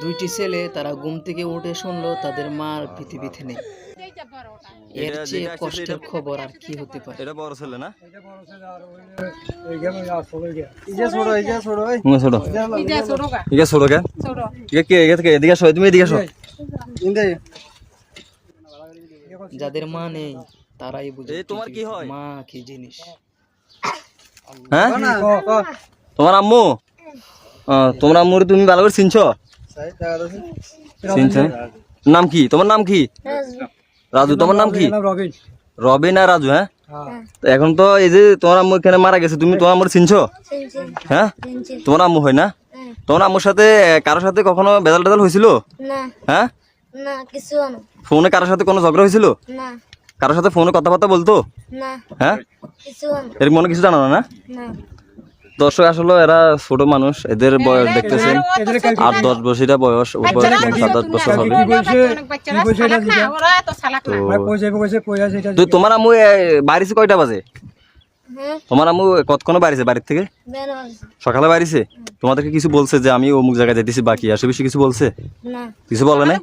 দুইটি ছেলে তারা ঘুম থেকে উঠে শুনলো তাদের মার পৃথিবীতে নেই এর চেয়ে কষ্টের খবর আর কি হতে পারে? এটা বড় ছেলে না? যাদের মা নেই তারাই বুঝে এই তোমার কি হয়? মা কি জিনিস? হ্যাঁ? তোমার আম্মু? আহ, তোমার আম্মুর তুমি ভালো করে চিনছো? নাম কি? তোমার নাম কি? রাজু তোমার নাম কি? রবিন আর রাজু হ্যাঁ? এখন তো এই যে তোমার আম্মু এখানে মারা গেছে তুমি তোমার আম্মুর চিনছো? হ্যাঁ? তোমার আম্মু হয় না? তোমার আম্মুর সাথে কারোর সাথে কখনো বেজাল টেজাল হয়েছিল হ্যাঁ? ফোনে কারোর সাথে কোনো ঝগড়া হয়েছিল? কারোর সাথে ফোনে কথাবার্তা বলতো? হ্যাঁ? এর মনে কিছু জানো না। দর্শক আসলে এরা ছোট মানুষ এদের বয়স দেখতেছেন। আট দশ বছরটা বয়স উপর সাত আট বছর হবে। তো তোমার আম্মু এ, বাড়িছে কয়টা বাজে? হ্যাঁ। তোমার আম্মু কতক্ষণ বাড়িছে বাড়ির থেকে? সকালে বাড়িছে? তোমাদেরকে কিছু বলছে যে আমি অমুক জায়গায় যেতেছি বাকি আসে বেশি কিছু বলছে? কিছু বলে নি।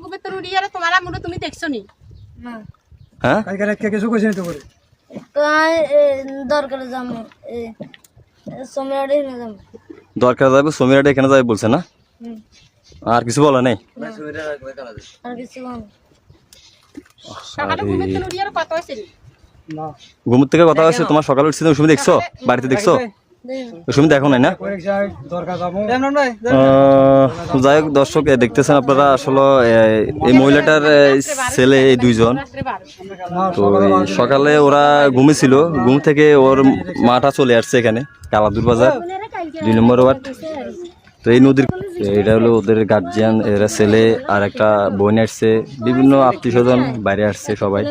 হ্যাঁ? কিছু আমি দরকারে দরকার যাবে সমীরাটা এখানে যাবে বলছে না? আর কিছু বলা নেই? ঘুমের থেকে কথা হয়েছে তোমার সকালে উঠছে তুমি দেখছ? বাড়িতে দেখছ? দেখো তুমি দেখো নাই না? যাই হোক দর্শক দেখতেছেন আপনারা আসলে এই মহিলাটার ছেলে এই দুইজন। তো সকালে ওরা ঘুমেছিল ঘুম থেকে ওর মাটা চলে আসছে এখানে কালাদুর বাজার দুই নম্বর ওয়ার্ড। তো এই নদীর এটা হলো ওদের গার্জিয়ান এরা ছেলে আর একটা বোন আসছে। বিভিন্ন আত্মীয় স্বজন বাইরে আসছে সবাই।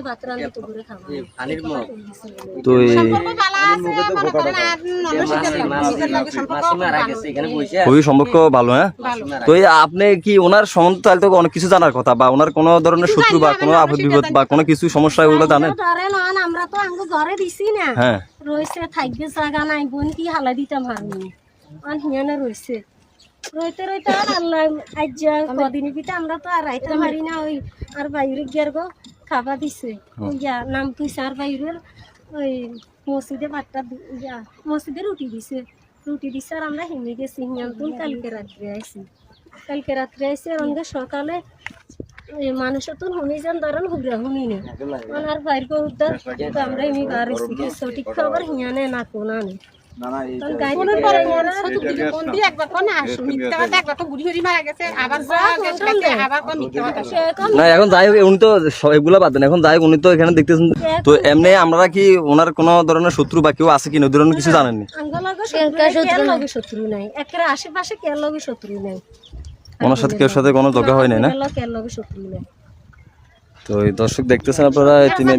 তো। খুবই সম্পর্ক ভালো হ্যাঁ? তো আপনি কি ওনার সম্বন্ধে তাহলে তো অনেক কিছু জানার কথা বা ওনার কোনো ধরনের শত্রু বা কোনো আপদ বিপদ বা কোনো কিছু সমস্যা ওগুলো জানেন? আমরা তো আঙ্গু ঘরে দিছি না। হ্যাঁ। রয়েছে থাকবে জায়গা নাই বোন কি হালা দিতাম হারুনি আর হিয়ানে রয়েছে। রইতে রইতে আর আল্লাহ আজ কদিন পিঠে আমরা তো আর রাইতে পারি না ওই আর বাইরে গিয়ার গো খাবা দিছে। ওই যা নাম তুইছে আর বাইরের ওই মসজিদে ভাতটা ইয়া মসজিদে রুটি দিছে। রুটি দিছে আর আমরা হিমে গেছি হিয়ান্তুন কালকে রাত্রে আইছি। কালকে রাত্রে আইসি আর আমাদের সকালে এই মানুষের তো হুনি যান ধরেন হুগরা হুনি নেই। আর বাইর উদ্ধার তো আমরা এমনি বাড়িছি সঠিক খবর হিয়ানে না কোনা নেই দিকে না এখন যাই হোক উনি তো সব এগুলা বাদ দেন। এখন যাই হোক উনি তো এখানে দেখতেছেন। তো এমনি আমরা কি ওনার কোনো ধরনের শত্রু বা কেউ আছে কি না ধরনের কিছু জানেন না শত্রু কে লগে শত্রু নাই। একের আশেপাশে কে লগে শত্রু নাই। ওনার সাথে কেউ সাথে কোনো দরকার হয় নাই না? কে লগে শত্রু নাই। তো এই দর্শক দেখতেছেন আপনারা তিনি